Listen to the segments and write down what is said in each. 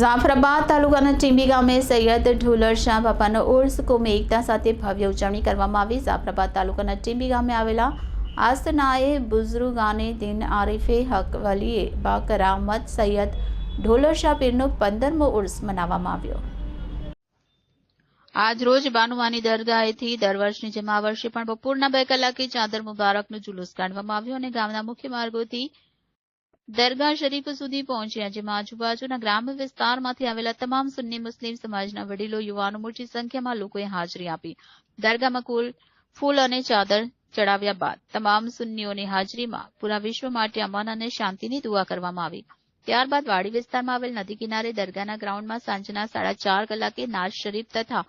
જાફરાબાદ તાલુકાના ટીંબી ગામે સૈયદ ઢોલર બાપાનો ઉર્સ કોમી એકતા સાથે ભવ્ય ઉજવણી કરવામાં આવી. જાફરાબાદ તાલુકાના ટીંબી ગામે આવેલા આસનાએ બુઝરુગાને દિન આરિફે હક વલીએ બાકરામત સૈયદ ઢોલર પીરનો પંદરમો ઉર્સ મનાવવામાં આવ્યો. આજ રોજ બાનુવાની દરગાહેથી દર વર્ષની જેમ આ વર્ષે પણ બપોરના બે કલાકે ચાદર મુબારકનો જુલુસ કાઢવામાં આવ્યો અને ગામના મુખ્ય માર્ગોથી દરગાહ શરીફ સુધી પહોંચ્યા, જેમાં આજુબાજુના ગ્રામ્ય વિસ્તારમાંથી આવેલા તમામ સુન્ની મુસ્લિમ સમાજના વડીલો, યુવાનો, મોટી સંખ્યામાં લોકોએ હાજરી આપી. દરગાહમાં કુલ ફૂલ અને ચાદર ચડાવ્યા બાદ તમામ સુન્નીઓની હાજરીમાં પૂરા વિશ્વ માટે અમન અને શાંતિની દુઆ કરવામાં આવી. ત્યારબાદ વાડી વિસ્તારમાં આવેલ નદી કિનારે દરગાહના ગ્રાઉન્ડમાં સાંજના સાડા ચાર કલાકે નાઝ શરીફ તથા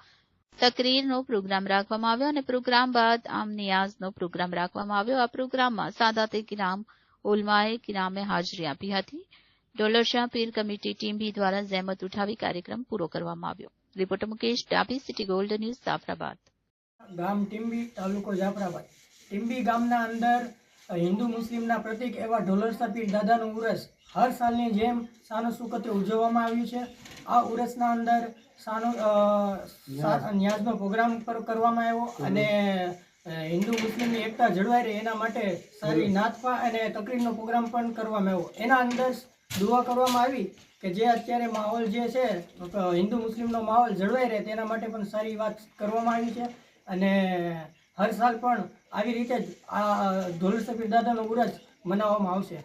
તકરીરનો પ્રોગ્રામ રાખવામાં આવ્યો અને પ્રોગ્રામ બાદ આમ નિયાઝનો પ્રોગ્રામ રાખવામાં આવ્યો. આ પ્રોગ્રામમાં સાદાતે કિરામ ઉલમાએ કિરામે હાજરી આપી હતી. Dolar Shah Pir committee team B દ્વારા જહેમત ઉઠાવી કાર્યક્રમ પૂરો કરવામાં આવ્યો. રિપોર્ટર મુકેશ ડાબી સિટી ગોલ્ડ ન્યૂઝ, જાફરાબાદ. ગામ ટીમ્બી તાલુકો જાફરાબાદ. ટીમ્બી ગામના અંદર હિન્દુ મુસ્લિમના પ્રતિક એવા ઢોલર પીર દાદાનું ઉરસ હર સાલની જેમ સાનો સુકતે ઉજવવામાં આવ્યું છે. આ ઉરસના અંદર સાનો ન્યાઝનો પ્રોગ્રામ પર કરવામાં આવ્યો અને હિન્દુ મુસ્લિમની એકતા જળવાઈ રહે એના માટે સારી નાથપા અને તકરીરનો પ્રોગ્રામ પણ કરવામાં આવ્યો. એના અંદર દુઆ કરવામાં આવી કે જે અત્યારે માહોલ જે છે હિન્દુ મુસ્લિમનો માહોલ જળવાઈ રહે તેના માટે પણ સારી વાત કરવામાં આવી છે. અને હર સાલ પણ આવી રીતે જ આ ઢોલર સફીર દાદાનો ઉરજ મનાવવામાં આવશે.